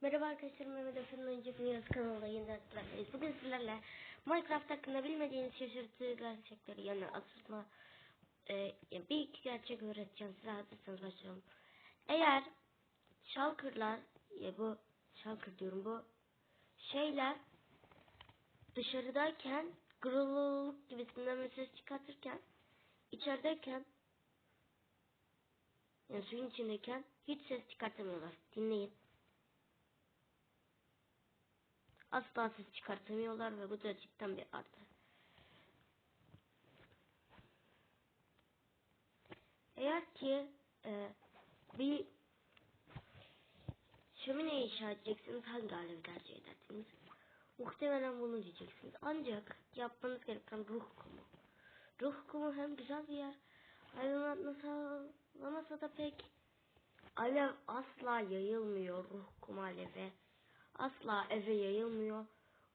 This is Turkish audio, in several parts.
Merhaba arkadaşlar Mehmet Efe'nin Oyuncak Dünyası kanalında yeniden sizlerleyiz. Bugün sizlerle Minecraft hakkında bilmediğiniz şaşırtıcı gerçekleri yani asılma e, bir iki gerçek öğreteceğim size hazırsanız başlayalım. Eğer şalkırlar ya bu şalkır diyorum bu şeyler dışarıdayken gırılılık gibisinden ses çıkartırken içerideyken yani suyun içindeyken hiç ses çıkartamıyorlar. Dinleyin. Asla ses çıkartamıyorlar ve bu da cidden bir artı. Eğer ki e, bir şömine inşa edeceksiniz hangi alevi tercih edersiniz? Muhtemelen bunu diyeceksiniz. Ancak yapmanız gereken ruh kumu. Ruh kumu hem güzel bir yer aydınlatma sağlamasa da pek alev asla yayılmıyor ruh kumu alevi asla eve yayılmıyor.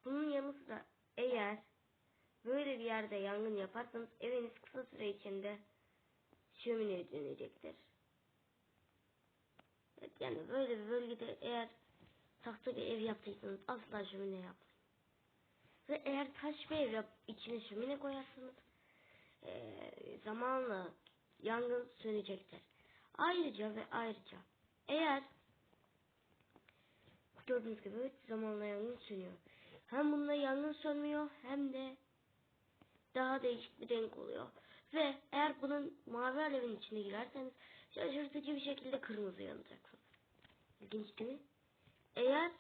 Bunun yanı sıra eğer böyle bir yerde yangın yaparsanız eviniz kısa süre içinde şömineye dönecektir. Evet, yani böyle bir bölgede eğer tahta bir ev yaptıysanız asla şömine yapmayın. Ve eğer taş bir ev yap, içine şömine koyarsanız ee, zamanla yangın sönecektir. Ayrıca ve ayrıca eğer Gördüğünüz gibi zamanla yangın sönüyor. Hem bunda yangın sönmüyor hem de daha değişik bir renk oluyor. Ve eğer bunun mavi alevin içine girerseniz şaşırtıcı bir şekilde kırmızı yanacaksınız. İlginç değil mi? Eğer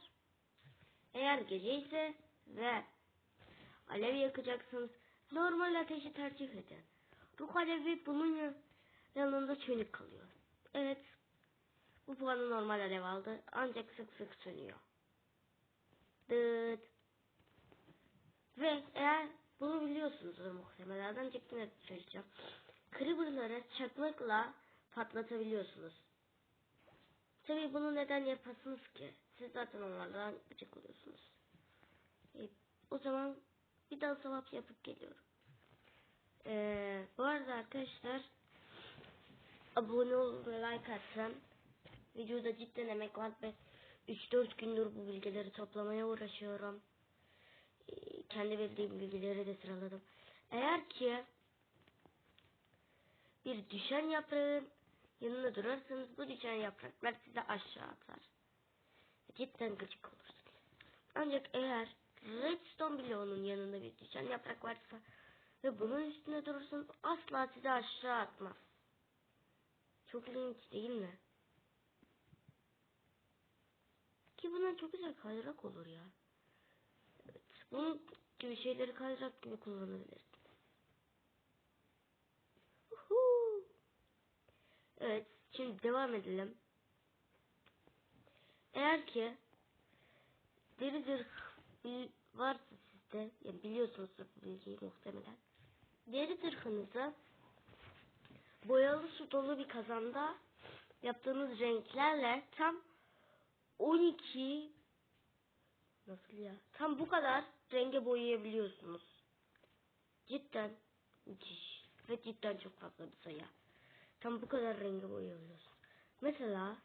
eğer gece ise ve alev yakacaksınız normal ateşi tercih edin. Ruh alevi bunun yanında çönük kalıyor. Evet bu puanı normal alev aldı. Ancak sık sık sönüyor. Dıt. Ve eğer bunu biliyorsunuzdur muhtemelen. Ancak yine söyleyeceğim. Creeper'ları çakmakla patlatabiliyorsunuz. Tabii bunu neden yapasınız ki? Siz zaten onlardan gıcık oluyorsunuz. E, o zaman bir daha sevap yapıp geliyorum. Ee, bu arada arkadaşlar abone olun ve like atın. Videoda cidden emek var ve 3-4 gündür bu bilgileri toplamaya uğraşıyorum. Ee, kendi bildiğim bilgileri de sıraladım. Eğer ki bir düşen yaprağın yanına durarsanız bu düşen yapraklar size aşağı atar. Cidden gıcık olursunuz. Ancak eğer redstone bloğunun yanında bir düşen yaprak varsa ve bunun üstüne durursanız asla size aşağı atmaz. Çok ilginç değil mi? Ki bundan çok güzel kaydırak olur ya. Evet. Bunun gibi şeyleri kaydırak gibi kullanabilirsiniz. Uhu. Evet. Şimdi devam edelim. Eğer ki deri zırh varsa sizde yani biliyorsunuzdur bu bilgiyi muhtemelen. Deri zırhınızı boyalı su dolu bir kazanda yaptığınız renklerle tam 12 nasıl ya? Tam bu kadar renge boyayabiliyorsunuz. Cidden müthiş ve cidden çok fazla bir sayı. Tam bu kadar renge boyayabiliyorsunuz. Mesela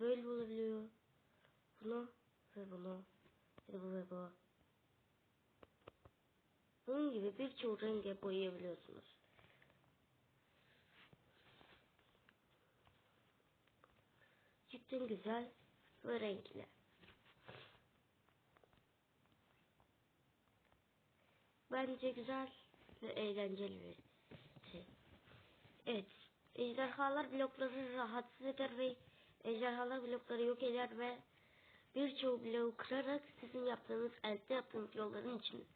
böyle olabiliyor. Bunu ve bunu ve bu ve bu. Bunun gibi birçok renge boyayabiliyorsunuz. Cidden güzel ve renkli. Bence güzel ve eğlenceli bir şey. Evet. Ejderhalar blokları rahatsız eder ve ejderhalar blokları yok eder ve birçok bloğu kırarak sizin yaptığınız elde yaptığınız yolların için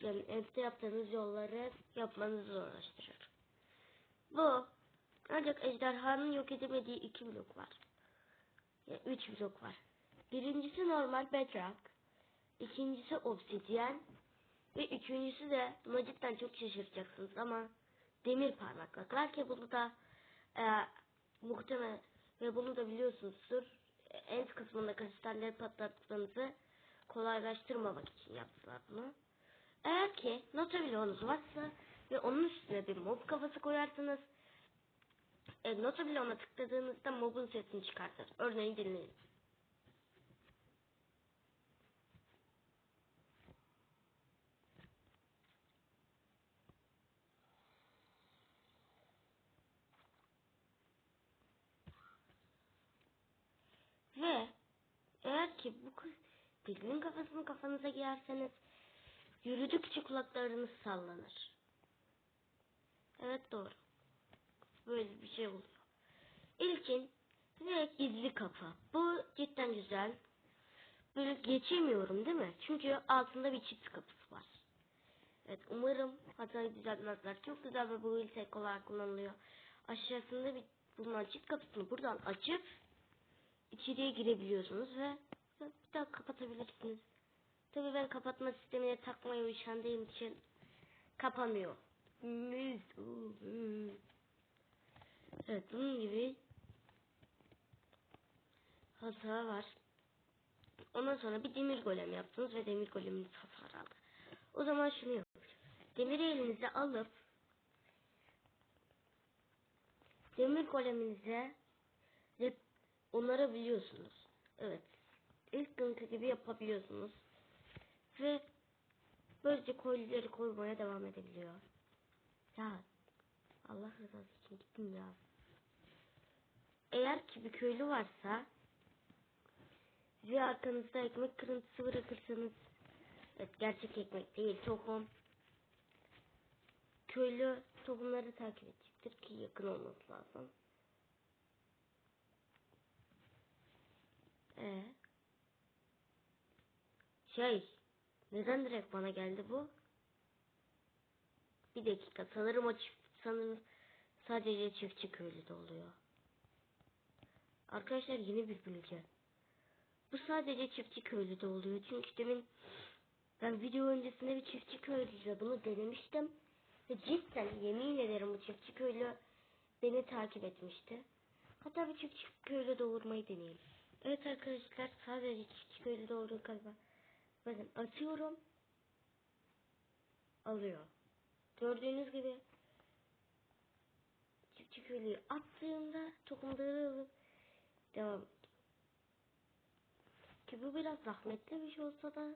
yani elde yaptığınız yolları yapmanızı zorlaştırır. Bu ancak ejderhanın yok edemediği iki blok var. Yani üç blok var. Birincisi normal bedrock. ikincisi obsidyen. Ve üçüncüsü de buna cidden çok şaşıracaksınız ama demir parmaklıklar ki bunu da e, muhtemel ve bunu da biliyorsunuzdur. End kısmında kristalleri patlatmanızı kolaylaştırmamak için yaptılar bunu. Eğer ki nota varsa ve onun üstüne bir mob kafası koyarsanız e, nota bloğuna tıkladığınızda mobun sesini çıkartır. Örneğin dinleyin. Ve eğer ki bu pilin kafasını kafanıza giyerseniz yürüdükçe kulaklarınız sallanır. Evet doğru. Böyle bir şey oluyor. İlkin direkt gizli kapı. Bu cidden güzel. Böyle geçemiyorum değil mi? Çünkü altında bir çift kapısı var. Evet umarım hatayı düzeltmezler. Çok güzel ve bu iltek olarak kullanılıyor. Aşağısında bir bulunan çift kapısını buradan açıp içeriye girebiliyorsunuz ve bir daha kapatabilirsiniz. Tabii ben kapatma sistemine takmaya üşendiğim için kapanmıyor. Evet bunun gibi hata var. Ondan sonra bir demir golem yaptınız ve demir goleminiz hasar aldı. O zaman şunu yapın. Demiri elinize alıp demir goleminize rep onarabiliyorsunuz. Evet. İlk günkü gibi yapabiliyorsunuz. Ve böylece kolyeleri koymaya devam edebiliyor. Ya Allah rızası için gittim ya. Eğer ki bir köylü varsa ve arkanızda ekmek kırıntısı bırakırsanız evet gerçek ekmek değil tohum köylü tohumları takip edecektir ki yakın olması lazım. Ee, şey neden direkt bana geldi bu? Bir dakika sanırım o çift sanırım sadece çiftçi köylüde oluyor. Arkadaşlar yeni bir bilgi. Bu sadece çiftçi köylüde oluyor. Çünkü demin ben video öncesinde bir çiftçi köylüyle bunu denemiştim. Ve cidden yemin ederim bu çiftçi köylü beni takip etmişti. Hatta bir çiftçi köylü doğurmayı deneyelim. Evet arkadaşlar sadece çiftçi köylü doğurdu galiba. Bakın atıyorum. Alıyor. Gördüğünüz gibi çiftçi köylüyü attığımda tohumları alıp devam ki bu biraz zahmetli bir şey olsa da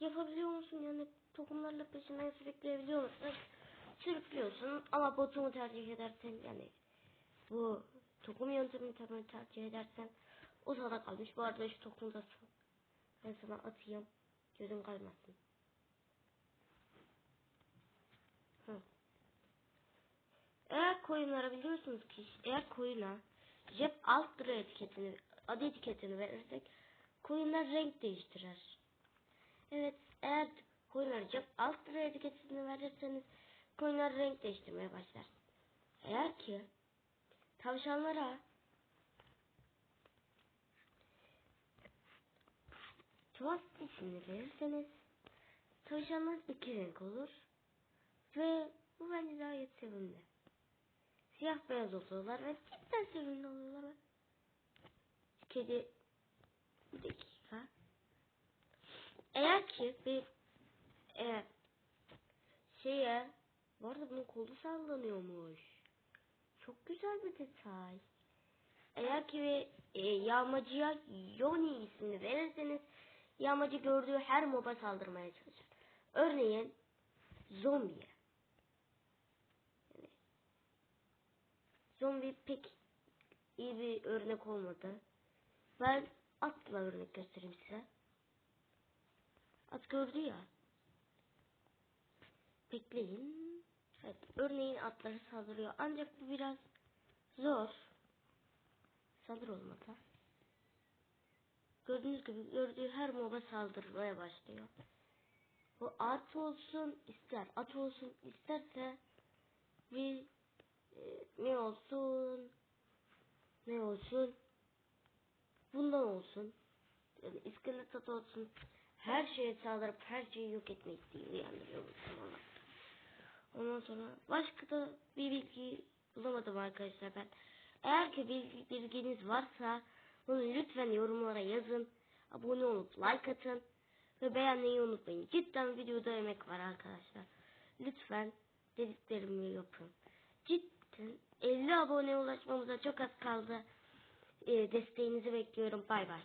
yapabiliyor musun yani tohumlarla peşinden sürükleyebiliyor musun? Sürüklüyorsun ama botumu tercih edersen yani bu tohum yöntemini tabii tercih edersen o sana kalmış. Bu arada şu tohumu da ben sana atayım. Gözün kalmasın. Hı. Eğer koyunlara biliyorsunuz ki eğer koyuna cep alt lira etiketini adı etiketini verirsek koyunlar renk değiştirir. Evet eğer koyunlara cep alt lira etiketini verirseniz koyunlar renk değiştirmeye başlar. Eğer ki tavşanlara Tuhaf isimli verirseniz tavşanlar iki renk olur ve bu bence gayet sevimli. Siyah beyaz oluyorlar ve cidden sevimli oluyorlar. Kedi bir dakika. Eğer ki bir e, şeye bu arada bunun kolu sallanıyormuş. Çok güzel bir detay. Eğer ki bir e, yağmacıya Yoni ismini verirseniz yağmacı gördüğü her moba saldırmaya çalışır. Örneğin zombiye. Yani, zombi pek iyi bir örnek olmadı. Ben atla örnek göstereyim size. At gördü ya. Bekleyin. Evet, örneğin atları saldırıyor. Ancak bu biraz zor. Saldır olmadı. Gördüğünüz gibi gördüğü her moba saldırmaya başlıyor. Bu at olsun ister at olsun isterse bir ne olsun ne olsun bundan olsun yani iskelet at olsun her şeye saldırıp her şeyi yok etme isteği uyandırıyor Müslümanlar. Ondan sonra başka da bir bilgi bulamadım arkadaşlar ben. Eğer ki bilgi, bilginiz varsa bunu lütfen yorumlara yazın. Abone olup like atın. Ve beğenmeyi unutmayın. Cidden videoda emek var arkadaşlar. Lütfen dediklerimi yapın. Cidden zaten. 50 abone ulaşmamıza çok az kaldı. Ee, desteğinizi bekliyorum. Bay bay.